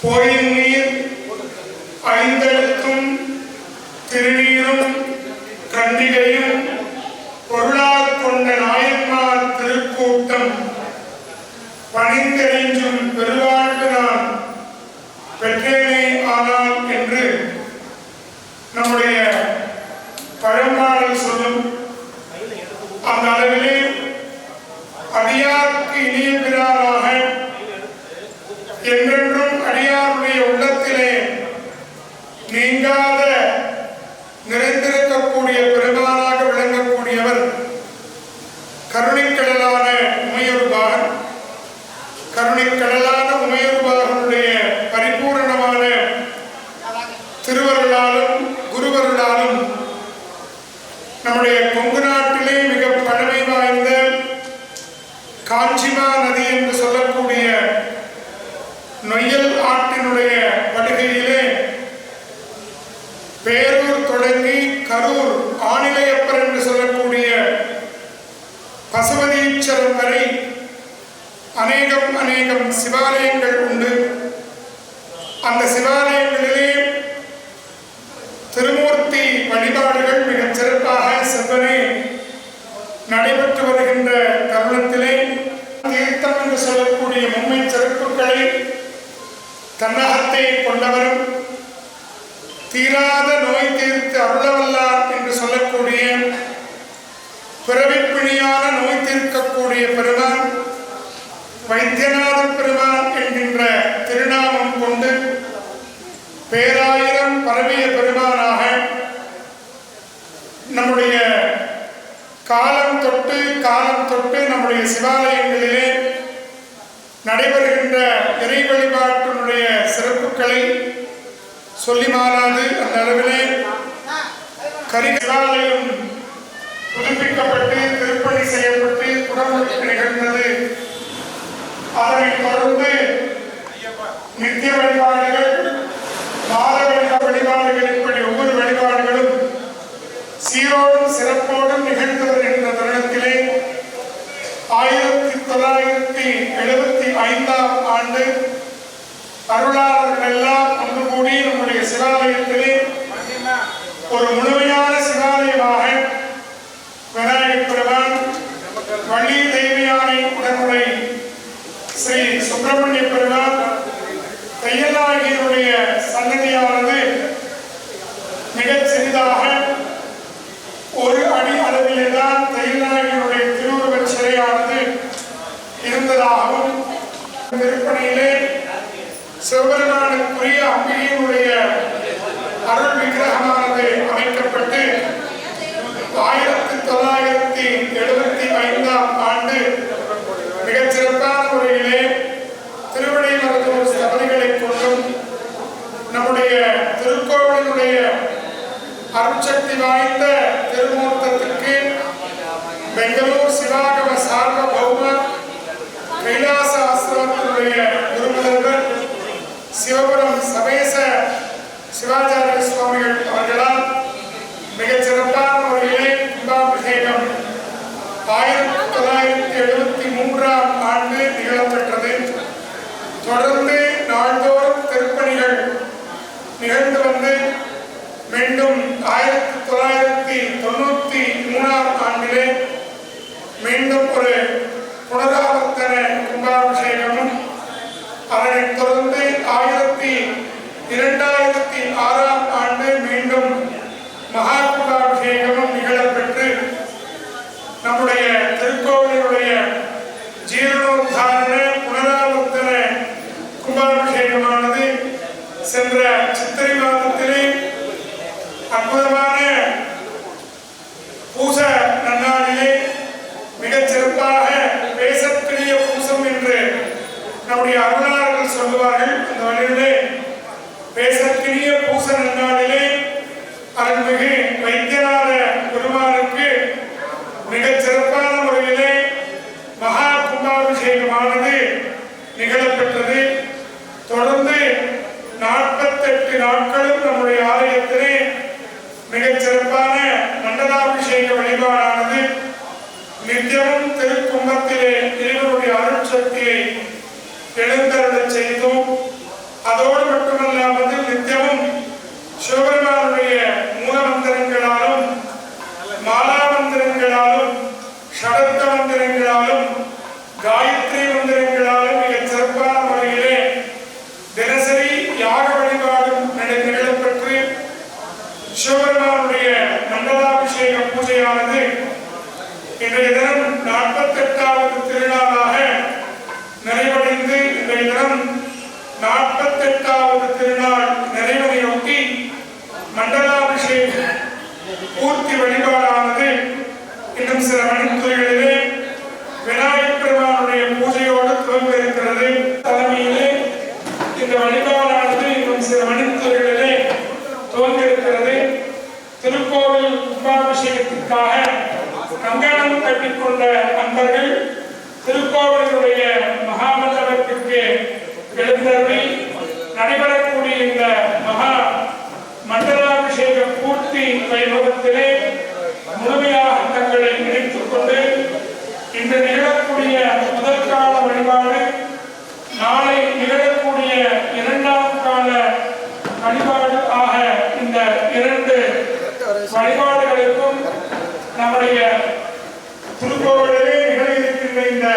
போயின் நீர் ஐந்தெழுத்தும் திருநீரும் கண்டிகையும் பொருளார் கொண்ட நாயன்மார் திருக்கூட்டம் பணிந்தெறிஞ்சும் பெருவாழ் கருணைக்கடலான அநேகம் சிவாலயங்கள் உண்டு. அந்த சிவாலயங்களிலே திருமூர்த்தி வழிபாடுகள் மிகச் சிறப்பாக செவ்வனே நடைபெற்று வருகின்ற தருணத்திலே தீர்த்தம் என்று சொல்லக்கூடிய மும்மை சிறப்புகளை தன்னகத்தை கொண்டவரும் தீராத நோய் தீர்த்து அருளவல்லார் என்று சொல்லக்கூடிய பிறவிப்பிணியான நோய் தீர்க்கக்கூடிய பெருமான் வைத்தியநாத பெருமான் என்கின்ற திருநாமம் கொண்டு பேராயிரம் பரவிய பெருமானாக நம்முடைய காலம் தொட்டு காலம் தொட்டு நம்முடைய சிவாலயங்களிலே நடைபெறுகின்ற இறை வழிபாட்டினுடைய சிறப்புகளை சொல்லி மாறாது. அந்த அளவிலே கரிகாலயம் புதுப்பிக்கப்பட்டு திருப்பணி செய்யப்பட்டு குடமுழுக்கு நிகழ்ந்தது. தொடர்ந்து நித்திய வழிபாடுகள் மாத வழிபாடு வழிபாடுகள் இப்படி ஒவ்வொரு வழிபாடுகளும் சீரோடும் சிறப்போடும் நிகழ்ந்தவர் என்ற தருணத்திலே ஆயிரத்தி தொள்ளாயிரத்தி எழுபத்தி ஐந்தாம் ஆண்டு அருளாளர்கள் எல்லாம் ஒன்று கூடி நம்முடைய சிவாலயத்திலே ஒரு முழுமையான சிவாலயமாக விநாயகப் பெருமான் வள்ளி தெய்வியானை உடனுடைய ஸ்ரீ சுப்பிரமணிய பெருமாள் தையலாகியருடைய சன்னதியானது மிகச் சிறிதாக ஒரு அடி அளவிலே தான் தையலாகியருடைய திருவுருவச் சிலையானது இருந்ததாகவும் விற்பனையிலே சிவபெருமானுக்குரிய அம்பிகையினுடைய அருள் விக்கிரகமானது அமைக்கப்பட்டு ஆயிரத்தி தொள்ளாயிரத்தி எழுபத்தி ஐந்தாம் ஆண்டு மிகச் சிறப்பான முறையிலே திருவிடை மருத்துவ ஸ்தபதிகளை கொண்டும் நம்முடைய திருக்கோவிலினுடைய அருட்சக்தி வாய்ந்த திருமூர்த்தத்திற்கு பெங்களூர் சிவாகம சார்வபௌம கைலாச ஆசிரமத்தினுடைய குருமுதல்வர் சிவபுரம் சபேச சிவாச்சாரிய சுவாமிகள் அவர்களால் மிகச் சிறப்பான முறையிலே கும்பாபிஷேகம் ஆயிரத்தி தொள்ளாயிரத்தி எழுபத்தி மூன்றாம் ஆண்டு நிகழப்பெற்றது தொடர்ந்து நம்முடைய அருளாளர்கள் சொல்லுவார்கள் அந்த வழியிலே பேசக்கூடிய பூச நன்னாளிலே அருள்மிகு வைத்தியநாத பெருமானுக்கு மிகச் சிறப்பான முறையிலே மகா கும்பாபிஷேகமானது நிகழப்பெற்றது தொடர்ந்து நாற்பத்தெட்டு நாட்களும் நம்முடைய ஆலயத்திலே மிகச் சிறப்பான மண்டலாபிஷேக வழிபாடானது நித்தியமும் திருக்கும்பத்திலே இறைவனுடைய அருட்சக்தியை எழுந்தருளச் செய்தோம். அதோடு மட்டுமல்லாமல் நித்தியமும் சிவபெருமானுடைய மூல மந்திரங்களாலும் மாலா மந்திரங்களாலும் ஷடத்த மந்திரங்களாலும் காயத்ரி மந்திரங்களாலும் மிகச் சிறப்பான முறையிலே தினசரி யாக வழிபாடும் நட- சிவபெருமானுடைய மண்டலாபிஷேக பூஜையானது இன்றைய தினம் நாற்பத்தெட்டாவது திருநாளாக நிறைவடைந்து இன்றைய தினம் நாற்பத்தெட்டாவது திருநாள் நிறைவதையொட்டி மண்டலாபிஷேக பூர்த்தி வழிபாடானது இன்னும் சில மணித்துறைகளிலே விநாயகப் பெருமானுடைய பூஜையோடு துவங்க இருக்கிறது தலைமையிலே இந்த வழிபாடானது இன்னும் சில மணித்துறைகளிலே துவங்க இருக்கிறது திருக்கோவில் கும்பாபிஷேகத்திற்காக கங்கணம் கட்டிக்கொண்ட அன்பர்கள் திருக்கோவிலுடைய மகாமண்டபத்திற்கு எழுந்தருளி நடைபெறக்கூடிய இந்த மகா மண்டலாபிஷேக பூர்த்தி வைபவத்திலே முழுமையாக தங்களை இணைத்துக் கொண்டு இன்று நிகழக்கூடிய முதல் கால வழிபாடு நாளை நிகழக்கூடிய இரண்டாம் கால வழிபாடு ஆக இந்த இரண்டு வழிபாடுகளுக்கும் நம்முடைய திருக்கோவிலே நிகழ இருக்கின்ற இந்த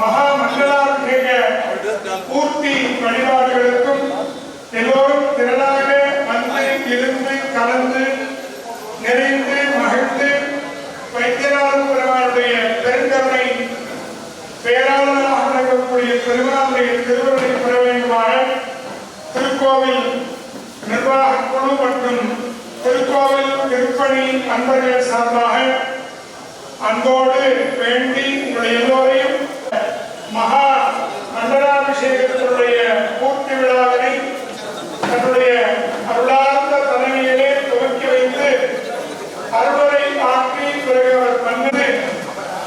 மகா மண்டலாபிஷேக பூர்த்தி வழிபாடுகளுக்கும் எல்லோரும் திரளாக வந்து இருந்து கலந்து நிறைந்து மகிழ்ந்து வைத்தியநாத பெருமானுடைய பெருங்கருணை பேராளராக நடக்கக்கூடிய பெருமானுடைய திருவருளை பெற வேண்டுமான திருக்கோவில் நிர்வாக குழு மற்றும் திருக்கோவில் திருப்பணி அன்பர்கள் சார்பாக அன்போடு வேண்டி உங்களை எல்லோரையும் மகா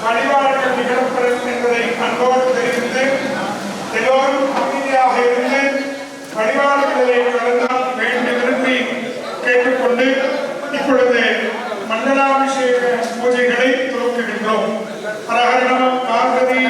வழிபாடுகள் நிகழ்ப்பெறும் என்பதை அன்போடு தெரிவித்து எல்லோரும் அமைதியாக இருந்து வழிபாடுகளிலே கலந்தால் வேண்டும் விரும்பி கேட்டுக்கொண்டு இப்பொழுது மண்டலாபிஷேக பூஜைகளை துவக்குகின்றோம். ஹரஹரணம் பார்வதி.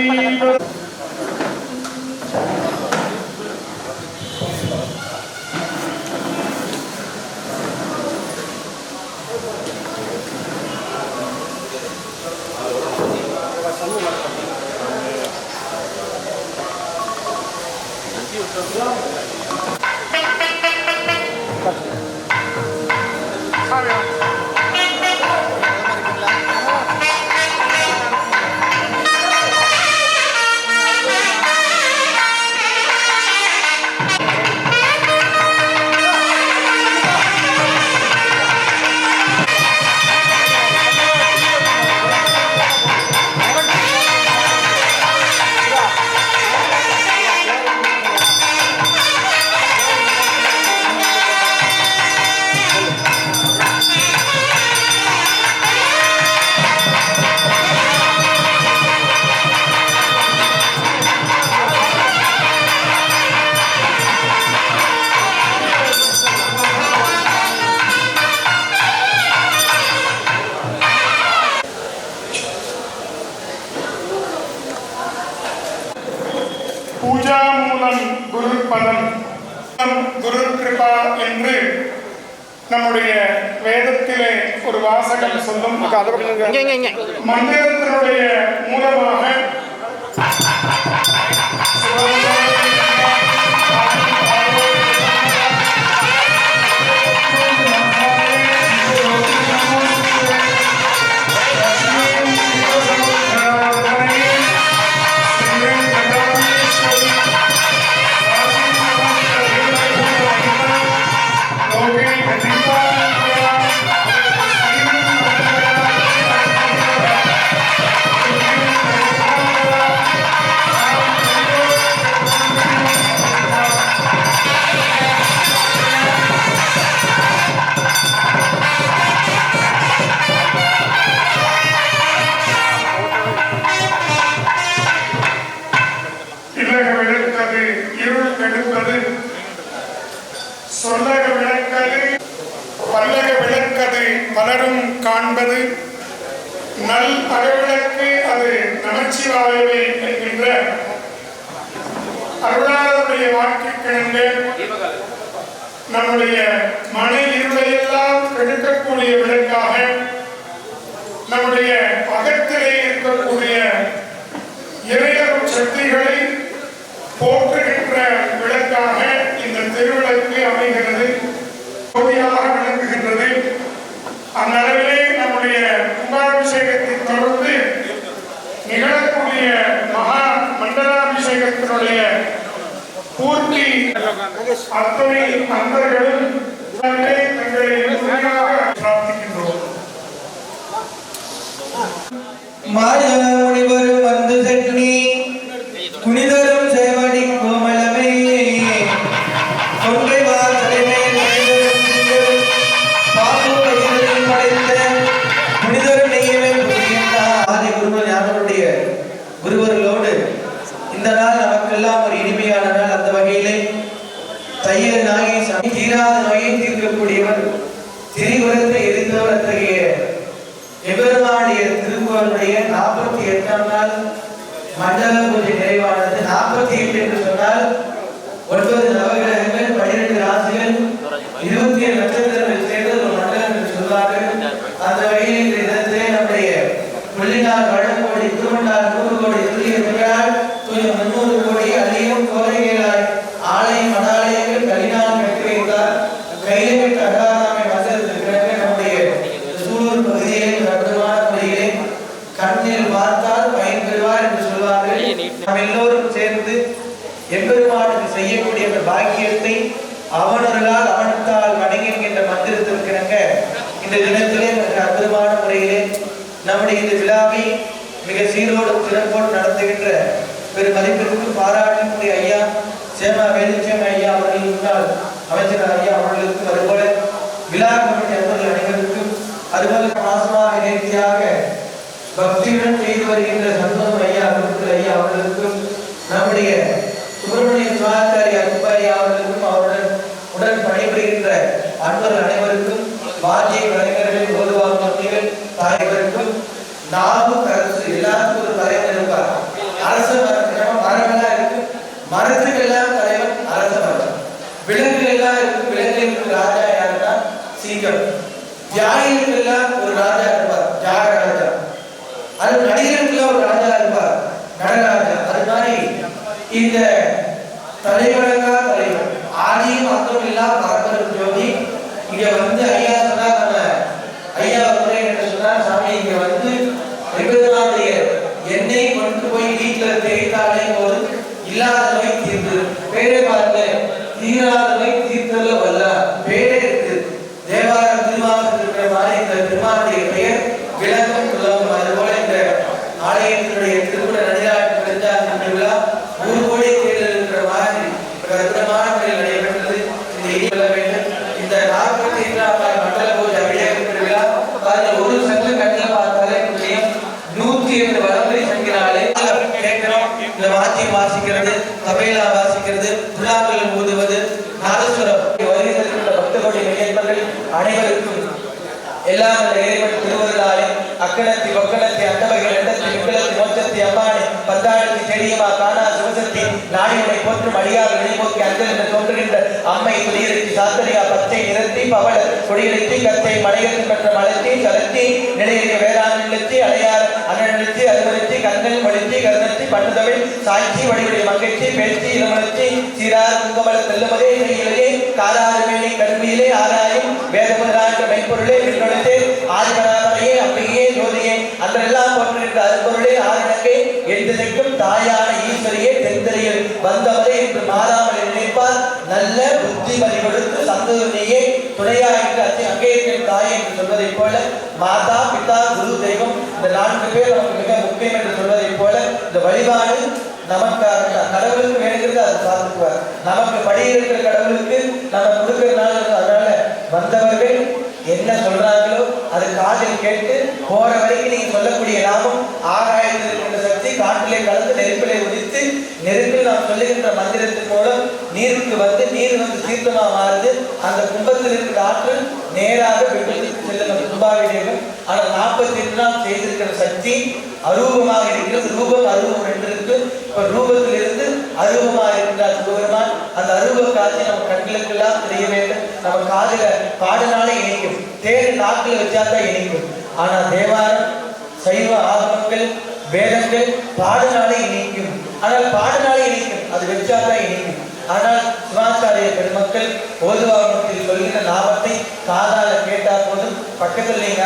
வேதத்திலே ஒரு வாசகம் சொல்லும் இங்க இங்க. இங்க மந்திரத்தினுடைய மூலமாக நம்முடைய மன இருளையெல்லாம் கெடுக்கக்கூடிய விளக்காக நம்முடைய அகத்திலே இருக்கக்கூடிய இறையரும் சக்திகளை போற்றுகின்ற விளக்காக இந்த திருவிளக்கு அமைகிறது ஜோதியாக விளங்குகின்றது. அந்த அத்தனை அன்பர்களும் சீரோடு சிறப்போடு நடத்துகின்ற பெரும் மதிப்பிற்கு பாராட்டக்கூடிய ஐயா சேமா வேலுச்சேம ஐயா அவர்கள் முன்னாள் அமைச்சர் ஐயா அவர்களுக்கும் அதுபோல விழா கமிட்டி அன்பர்கள் அனைவருக்கும் அதுபோல மாசமாக நேர்த்தியாக பக்தியுடன் செய்து வருகின்ற சந்தோஷம் ஐயா குருக்கள் ஐயா அவர்களுக்கும் நம்முடைய சுப்பிரமணிய சுவாச்சாரி அன்பாரி அவர்களுக்கும் அவருடன் உடன் பணிபுரிகின்ற அன்பர்கள் அனைவருக்கும் வாத்திய கலைஞர்கள் ஓதுவார்கள் தாய்வருக்கும் நாவும் அரசு எல்லாருக்கும் ஒரு தலைவன் இருப்பார். அரச மரம் நம்ம மரமெல்லாம் இருக்கு. மரத்துக்கெல்லாம் தலைவன் அரச மரம். விலங்குகள் எல்லாம் இருக்கு. விலங்குகளுக்கு ராஜா யாருன்னா சிங்கம். தியாகிகளுக்கெல்லாம் ஒரு ராஜா இருப்பார். தியாக ராஜா. அது நடிகர்களுக்கு ஒரு ராஜா இருப்பார். நடராஜா. அது மாதிரி இந்த தலைவனங்கா தலைவன் ஆதியும் அந்தம் இல்லா பரம்பரை ஜோதி இங்க வந்து ஐயா சொன்னா நம்ம ஐயா मेरे बाद में हीरा சிவசக்தி மோச்சத்தி அம்மானி தெரியுமா செடியமா காணா சிவசக்தி நாடியுடை போற்றும் அடியார் வெளிபோக்கி அஞ்சல் என்று தோன்றுகின்ற அம்மை துளியெழுத்தி சாத்தரியா பச்சை நிறுத்தி பவள கொடியெழுத்தி கத்தை மலையத்து பெற்ற மலர்த்தி கலத்தி நிலையிலே வேளாண் நிலத்தி அடையார் அண்ணி அறுவலத்தி கண்ணல் மொழித்தி கருணத்தி பண்ணுதமிழ் சாட்சி வடிவடி மகிழ்ச்சி பேச்சு இளமலத்தி சீரார் குங்கமல செல்லுமதே காலாறு மேலே கல்வியிலே ஆராயும் வேதமுதலாற்ற மென்பொருளே விண்ணொழித்தே பேர் நமக்கு மிக முக்கியம் என்று சொல்வதைப் போல இந்த வழிபாடு நமக்கு கடவுளுக்கு வேணுங்கிறது அதை பார்த்துக்குவார் நமக்கு படி இருக்கிற கடவுளுக்கு நம்ம கொடுக்கறதுனால அதனால வந்தவர்கள் என்ன சொல்றாங்களோ அது காதில் கேட்டு போற வரைக்கும் நீங்க சொல்லக்கூடிய லாபம் ஆகாயத்தில் கொண்ட சக்தி காட்டிலே கலந்து நெருப்பிலே உதித்து நெருப்பில் நாம் சொல்லுகின்ற மந்திரத்தின் மூலம் நீருக்கு வந்து நீர் வந்து தீர்த்தமா மாறுது அந்த கும்பத்தில் இருக்கிற ஆற்றல் நேராக விபத்துக்கு செல்லும் அந்த கும்பாபிஷேகம் ஆனால் நாற்பத்தி எட்டு நாள் செய்திருக்கிற சக்தி அரூபமாக இருக்கிறது. ரூபம் அருவம் என்று இருக்கு. இப்ப ரூபத்திலிருந்து அரூபமாக இருக்கிறார் சிவபெருமான். அந்த அரூப காட்சி நம்ம கண்களுக்கெல்லாம் தெரிய வேண்டும். நம்ம காதுல பாடினாலே இணைக்கும். தேர் நாக்கில் வச்சா தான் இணைக்கும். ஆனா தேவாரம் சைவ ஆகமங்கள் வேதங்கள் பாடினாலே இணைக்கும். ஆனால் பாடினாலே இணைக்கும். அது வச்சா தான் இணைக்கும். ஆனால் சிவாச்சாரிய பெருமக்கள் ஓதுவாகமத்தில் சொல்கிற லாபத்தை காதால கேட்டா போதும். பக்கத்தில் நீங்க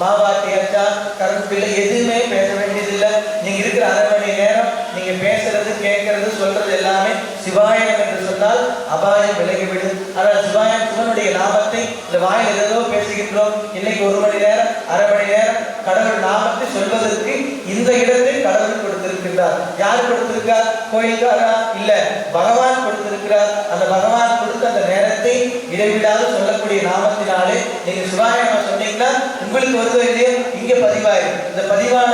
மாவாட்டி அச்சா கருப்பில்லை. எதுவுமே பேச வேண்டியதில்லை. நீங்க இருக்கிற அரை மணி நேரம் நீங்க பேசுறது கேட்கறது சொல்றது எல்லாமே சிவாயம் என்று சொன்னால் அபாயம் விலகிவிடும். ஆனால் சிவாயம் சிவனுடைய லாபத்தை இந்த வாயில் ஏதோ பேசுகின்றோம். இன்னைக்கு ஒரு மணி நேரம் அரை மணி நேரம் கடவுள் லாபத்தை சொல்வதற்கு இந்த இடத்தில் கொடுத்திருக்கிறார் யார் கொடுத்திருக்கார் கோயில்காரா இல்ல. பகவான் கொடுத்திருக்கிறார் அந்த பகவான் கொடுத்த அந்த நேரத்தை இடைவிடாது சொல்லக்கூடிய நாமத்தினாலே நீங்க சிவாயமா சொன்னீங்கன்னா உங்களுக்கு வருதோ இல்லையே இங்க பதிவாயிரு இந்த பதிவான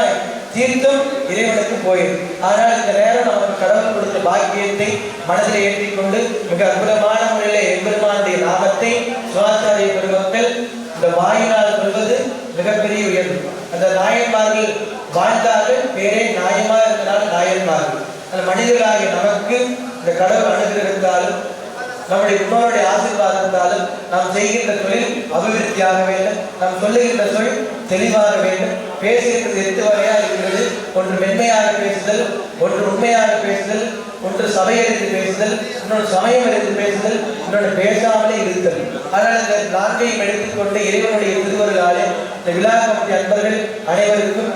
தீர்த்தம் இறைவனுக்கு போயிடும் ஆனால் இந்த நேரம் நமக்கு கடவுள் கொடுத்த பாக்கியத்தை மனதில் ஏற்றிக்கொண்டு மிக அற்புதமான முறையில் எம்பெருமானுடைய லாபத்தை சிவாச்சாரிய பெருமக்கள் இந்த வாயினால் சொல்வது மிகப்பெரிய உயர்வு. அந்த நாயன்மார்கள் வாழ்ந்தார்கள் பேரே நாயமா இருந்தனால் நாயன்மார்கள். அந்த மனிதர்களாகிய நமக்கு இந்த கடவுள் அனுகிரகத்தாலும் நம்முடைய உண்மையுடைய ஆசீர்வாதம் இருந்தாலும் நாம் செய்கின்ற தொழில் அபிவிருத்தியாக வேண்டும் நாம் சொல்லுகின்ற சொல் தெளிவாக வேண்டும் பேசுகின்றது எட்டு வகையாக இருக்கிறது? ஒன்று மென்மையாக பேசுதல் ஒன்று உண்மையாக பேசுதல் ஒன்று சபையறிந்து பேசுதல் இன்னொன்று சமயம் எடுத்து பேசுதல் இன்னொன்று பேசாமலே இருத்தல். அதனால் இந்த நான்கையும் எடுத்துக்கொண்டு இறைவனுடைய திருவருளாலே இந்த விழா கமிட்டி அன்பர்கள் அனைவருக்கும்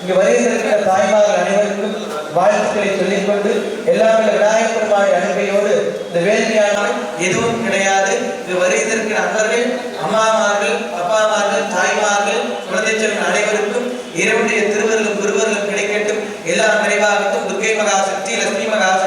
இங்கு வருகின்ற தாய்மார்கள் அனைவருக்கும் வாழ்த்துக்களை சொல்லிக்கொண்டு எல்லாம் விநாயகப் பெருமாள் அனுப்பையோடு இந்த வேள்வியான எதுவும் கிடையாது. இங்கு வருகின்ற அன்பர்கள் அம்மாமார்கள் அப்பாமார்கள் தாய்மார்கள் குழந்தை அனைவருக்கும் இறைவனுடைய திருவருளும் குருவர்களும் கிடைக்கட்டும். எல்லாம் நிறைவாகட்டும் மகா சக்தி லட்சுமி மகா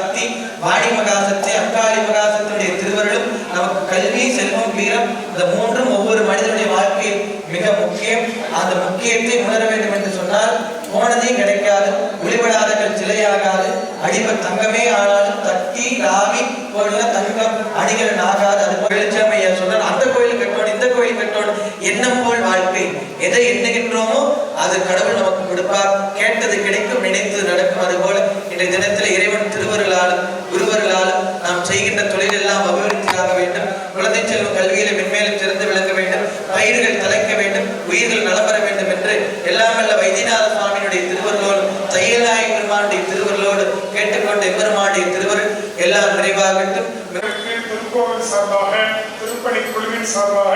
வாணி பிரகாசத்தை அங்காளி பிரகாசத்துடைய திருவருளும் நமக்கு கல்வி செல்வம் வீரம் இந்த மூன்றும் ஒவ்வொரு மனிதனுடைய வாழ்க்கையில் மிக முக்கியம். அந்த முக்கியத்தை உணர வேண்டும் என்று சொன்னால் போனதே கிடைக்காது ஒளிபடாதங்கள் சிலையாகாது அடிவர் தங்கமே ஆனாலும் தட்டி ராவி போல தங்கம் அணிகள் ஆகாது. அது போல் வெளிச்சமைய சொன்னால் அந்த கோயில் கட்டணும் இந்த கோயில் கட்டணும் எண்ணம் போல் வாழ்க்கை. எதை எண்ணுகின்றோமோ அது கடவுள் நமக்கு கொடுப்பார். கேட்டது கிடைக்கும் நினைத்து நடக்கும் அது போல இன்றைய தினத்தில் இறைவன் திருவர்களால் குருவருளாலும் நாம் செய்கின்ற தொழில் எல்லாம் அபிவிருத்தியாக வேண்டும். குழந்தை செல்வம் கல்வியில மென்மேலும் சிறந்து விளங்க வேண்டும். பயிர்கள் தலைக்க வேண்டும். உயிர்கள் நலம் பெற வேண்டும் என்று எல்லாம் வல்ல வைத்தியநாத சுவாமியினுடைய திருவருளோடு தையலாய பெருமானுடைய திருவருளோடு கேட்டுக்கொண்ட எம்பெருமானுடைய திருவருள் எல்லாம் நிறைவாகட்டும் இதற்கு திருக்கோவில் சார்பாக திருப்பணி குழுவின் சார்பாக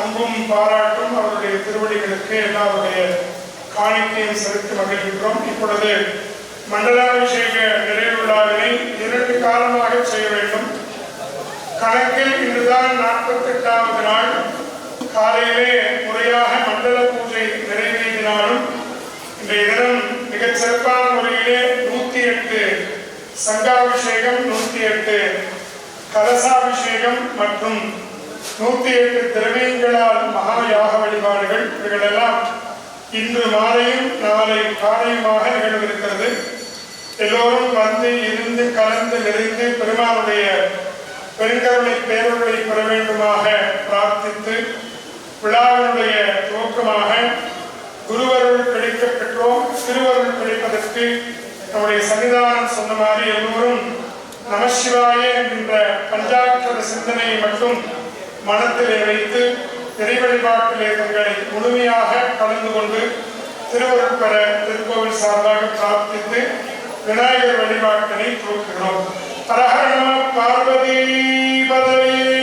அன்பும் பாராட்டும் அவருடைய திருவடிகளுக்கு எல்லாருடைய காணிக்கையும் செலுத்தி மகிழ்கின்றோம். இப்பொழுது மண்டலாபிஷேக நிறைவு விழாவினை இரண்டு காலமாக செய்ய வேண்டும். கணக்கில் இன்றுதான் நாற்பத்தெட்டாவது நாள். காலையிலே முறையாக மண்டல பூஜை நிறைவேறினாலும் இன்றைய தினம் மிகச் சிறப்பான முறையிலே நூத்தி எட்டு சங்காபிஷேகம் நூத்தி எட்டு கலசாபிஷேகம் மற்றும் நூத்தி எட்டு திரவியங்களால் மகா யாக வழிபாடுகள். இவைகளெல்லாம் இன்று மாலையும் நாளை காலையுமாக நிகழ்விருக்கிறது எல்லோரும் வந்து இருந்து கலந்து நிறைந்து பெருமானுடைய பெருங்கருணை பேரர்களை பெற வேண்டுமாக பிரார்த்தித்து விழாவினுடைய துவக்கமாக குருவருள் கிடைக்கப் பெற்றோம். திருவருள் கிடைப்பதற்கு நம்முடைய சன்னிதானம் சொன்ன மாதிரி எல்லோரும் நமசிவாய என்கின்ற பஞ்சாட்சர சிந்தனையை மட்டும் மனத்திலே வைத்து இறை வழிபாட்டிலே தங்களை முழுமையாக கலந்து கொண்டு திருவருள் பெற திருக்கோவில் சார்பாக பிரார்த்தித்து விநாயகர் வழிபாட்டினை துவக்குகிறோம் ஹரஹர பார்வதி பதவி.